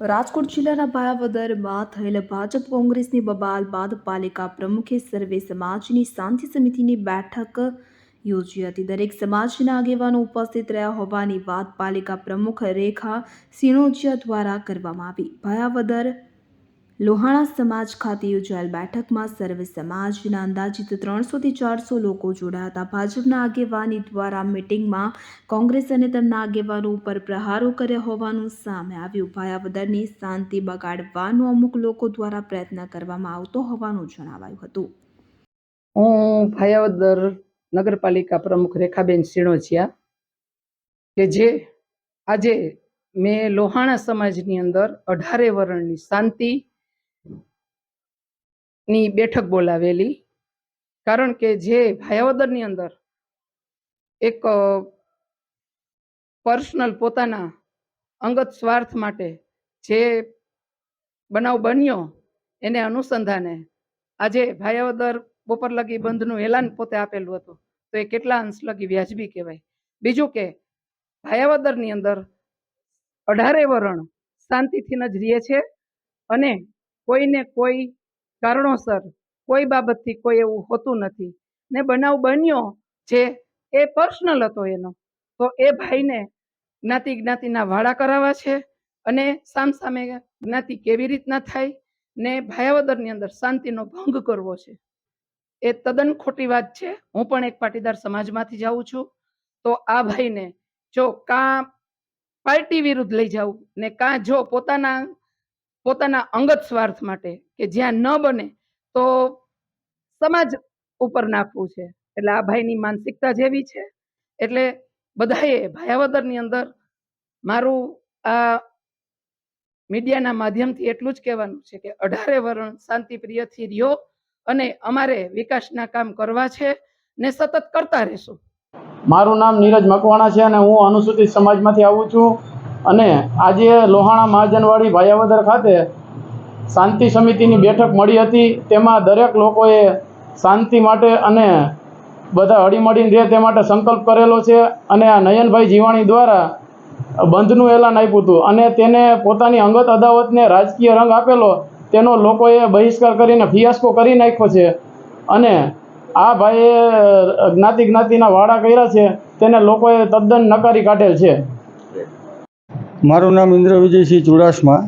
રાજકોટ જિલ્લાના ભાયાવદરમાં થયેલ ભાજપ કોંગ્રેસની બબાલ બાદ પાલિકા પ્રમુખે સર્વે સમાજની શાંતિ સમિતિની બેઠક યોજી હતી. દરેક સમાજના આગેવાનો ઉપસ્થિત રહ્યા હોવાની વાત પાલિકા પ્રમુખ રેખા સિનોજિયા દ્વારા કરવામાં આવી. ભાયાવદર લોહાણા સમાજ ખાતે યોજાયેલ બેઠકમાં સર્વે સમાજના અંદાજિત ત્રણસોથી ચારસો લોકો જોડાયા ભાજપના આગેવાની દ્વારા મિટિંગમાં કોંગ્રેસ અને તેમના આગેવાનો ઉપર પ્રહારો કર્યા હોવાનું સામે આવ્યું. ભાયાવદરની શાંતિ બગાડવાનો અમુક લોકો દ્વારા પ્રયત્ન કરવામાં આવતો હોવાનું જણાવાયું હતું. હું ભાયાવદર નગરપાલિકા પ્રમુખ રેખાબેન સિણોજિયા કે જે આજે મેં લોહાણા સમાજની અંદર અઢારે વર્ણની શાંતિ ની બેઠક બોલાવેલી. કારણ કે જે ભાયાવદરની અંદર એક પર્સનલ પોતાના અંગત સ્વાર્થ માટે જે બનાવ બન્યો એને અનુસંધાને આજે ભાયાવદર બપોર લગી બંધનું એલાન પોતે આપેલું હતું. તો એ કેટલા અંશ લગી વ્યાજબી કહેવાય. બીજું કે ભાયાવદરની અંદર અઢારે વરણ શાંતિથી જ રહીએ છે અને કોઈને કોઈ કારણોસર કોઈ બાબતથી કોઈ એવું હોતું નથી. ને બનાવ બન્યો જે એ પર્સનલ હતો એનો. તો એ ભાઈને જ્ઞાતિ જ્ઞાતિના વાળા કરાવવા છે અને સામસામે જ્ઞાતિ કેવી રીતના થાય ને ભાયાવદરની અંદર શાંતિનો ભંગ કરવો છે. એ તદ્દન ખોટી વાત છે. હું પણ એક પાટીદાર સમાજમાંથી જાઉં છું. તો આ ભાઈને જો કાં પાર્ટી વિરુદ્ધ લઈ જાઉં ને કાં જો પોતાના પોતાના અંગત સ્વાર્થ માટે કે જ્યાં ન બને તો સમાજ ઉપર નાખવું છે. એટલે આ ભાઈની માનસિકતા જેવી છે. એટલે બધાએ ભાયાવદરની અંદર મારું આ મીડિયાના માધ્યમથી એટલું જ કહેવાનું છે કે અઢારે વર્ણ શાંતિપ્રિયથી રહ્યો અને અમારે વિકાસના કામ કરવા છે ને સતત કરતા રહેશું. મારું નામ નીરજ મકવાણા છે અને હું અનુસૂચિત સમાજમાંથી આવું છું. અને આજે લોહાણા મહાજનવાડી ભાયાવદર ખાતે શાંતિ સમિતિની બેઠક મળી હતી. તેમાં દરેક લોકોએ શાંતિ માટે અને બધા હળીમળીને રહે તે માટે સંકલ્પ કરેલો છે અને આ નયનભાઈ જીવાણી દ્વારા બંધનું એલાન આપ્યું હતું અને તેને પોતાની અંગત અદાવતને રાજકીય રંગ આપેલો તેનો લોકોએ બહિષ્કાર કરીને ફિયાસ્કો કરી નાખ્યો છે અને આ ભાઈએ જ્ઞાતિ જ્ઞાતિના વાડા કર્યા છે. તેને લોકોએ તદ્દન નકારી કાઢેલ છે. મારું નામ ઇન્દ્ર વિજયસિંહ ચુડાસમા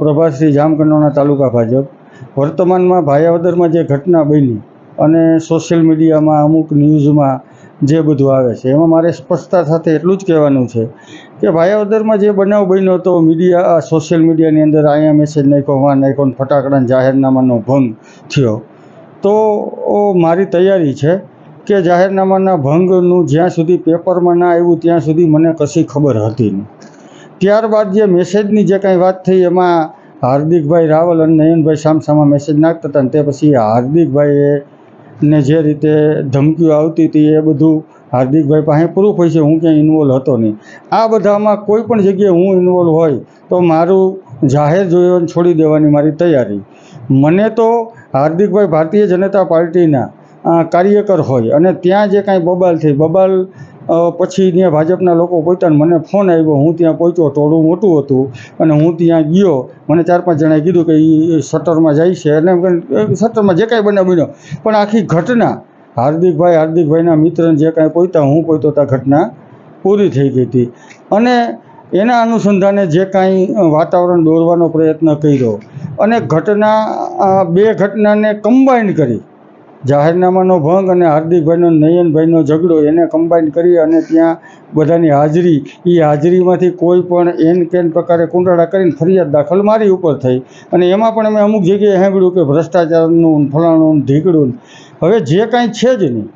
પ્રભાશ્રી જામકંડોરણા તાલુકા ભાજપ. વર્તમાનમાં ભાયાવદરમાં જે ઘટના બની અને સોશિયલ મીડિયામાં અમુક ન્યૂઝમાં જે બધું આવે છે, એમાં મારે સ્પષ્ટતા સાથે એટલું જ કહેવાનું છે કે ભાયાવદરમાં જે બનાવ બન્યો તો મીડિયા સોશિયલ મીડિયાની અંદર અહીંયા મેસેજ નાખ્યો, વાં નાખ્યો જાહેરનામાનો ભંગ થયો. તો મારી તૈયારી છે કે જાહેરનામાના ભંગનું જ્યાં સુધી પેપરમાં ના આવ્યું, ત્યાં સુધી મને કશી ખબર હતી નહીં. ત્યારબાદ જે મેસેજની જે કાંઈ વાત થઈ, એમાં હાર્દિકભાઈ રાવલ અને નયનભાઈ સામસામા મેસેજ નાખતા હતા અને તે પછી હાર્દિકભાઈએ ને જે રીતે ધમકીઓ આવતી હતી, એ બધું હાર્દિકભાઈ પાસે પ્રૂફ હોય છે, હું ક્યાંય ઇન્વોલ્વ હતો નહીં. આ બધામાં કોઈ પણ જગ્યાએ હું ઇન્વોલ્વ હોય, તો મારું જાહેર જોઈને છોડી દેવાની મારી તૈયારી. મને તો હાર્દિકભાઈ ભારતીય જનતા પાર્ટીના કાર્યકર હોય અને ત્યાં જે કાંઈ બબાલ થઈ, બબાલ પછી ત્યાં ભાજપના લોકો પહોંચ્યા મને ફોન આવ્યો હું ત્યાં પહોંચ્યો ટોળું મોટું હતું. અને હું ત્યાં ગયો. મને ચાર પાંચ જણાએ કીધું કે એ શટરમાં જાય છે. અને શટરમાં જે કાંઈ બન્યા બન્યો. પણ આખી ઘટના, હાર્દિકભાઈ, હાર્દિકભાઈના મિત્રને જે કાંઈ પહોંચ્યા હું પહોંચ્યો ત્યાં ઘટના પૂરી થઈ ગઈ હતી. અને એના અનુસંધાને જે કાંઈ વાતાવરણ દોરવાનો પ્રયત્ન કર્યો. અને ઘટના બે ઘટનાને કમ્બાઈન કરી. જાહેરનામાનો ભંગ અને હાર્દિકભાઈનો નયનભાઈનો ઝઘડો એને કમ્બાઈન કરી અને ત્યાં બધાની હાજરી એ હાજરીમાંથી કોઈ પણ એન કેન પ્રકારે કુંડાળા કરીને ફરિયાદ દાખલ મારી ઉપર થઈ. અને એમાં પણ અમે અમુક જગ્યાએ સાંભળ્યું કે ભ્રષ્ટાચારનું ફલાણું ઢીકડું હવે જે કાંઈ છે જ નહીં.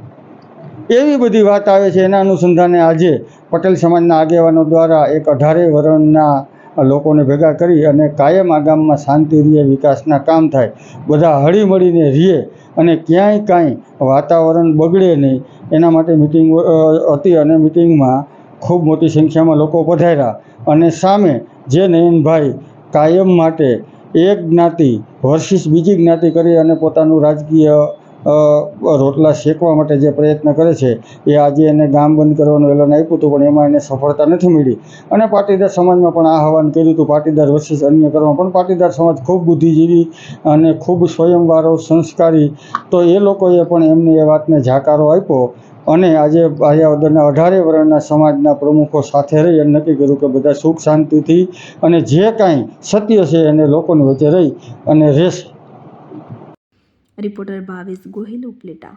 એવી બધી વાત આવે છે, એના અનુસંધાને આજે પટેલ સમાજના આગેવાનો દ્વારા એક અઢારે વર્ણના લોકોને ભેગા કરી અને કાયમ આ ગામમાં શાંતિ રહે, વિકાસના કામ થાય, બધા હળીમળીને રહે અને ક્યાંય કાંઈ વાતાવરણ બગડે નહીં. એના માટે મિટિંગ હતી અને મિટિંગમાં ખૂબ મોટી સંખ્યામાં લોકો પધાર્યા અને સામે જે નયનભાઈ કાયમ માટે એક જ્ઞાતિ વર્ષિસ બીજી જ્ઞાતિ કરી અને પોતાનું રાજકીય રોટલા શેકવા માટે જે પ્રયત્ન કરે છે, એ આજે એને ગામ બંધ કરવાનું એલાન આપ્યું હતું, પણ એમાં એને સફળતા નથી મળી. અને પાટીદાર સમાજમાં પણ આહવાન કર્યું હતું, પાટીદાર વર્ષિસ અન્ય કરવા. પણ પાટીદાર સમાજ ખૂબ બુદ્ધિજીવી અને ખૂબ સ્વયંવારો સંસ્કારી. તો એ લોકોએ પણ એમને એ વાતને જાકારો આપ્યો અને આજે ભાયાવદરના અઢારે વર્ણના સમાજના પ્રમુખો સાથે રહી અને નક્કી કર્યું કે બધા સુખ શાંતિથી અને જે કાંઈ સત્ય છે એને લોકોની વચ્ચે રહી અને રહેશે રિપોર્ટર ભાવેશ ગોહિલ ઉપલેટા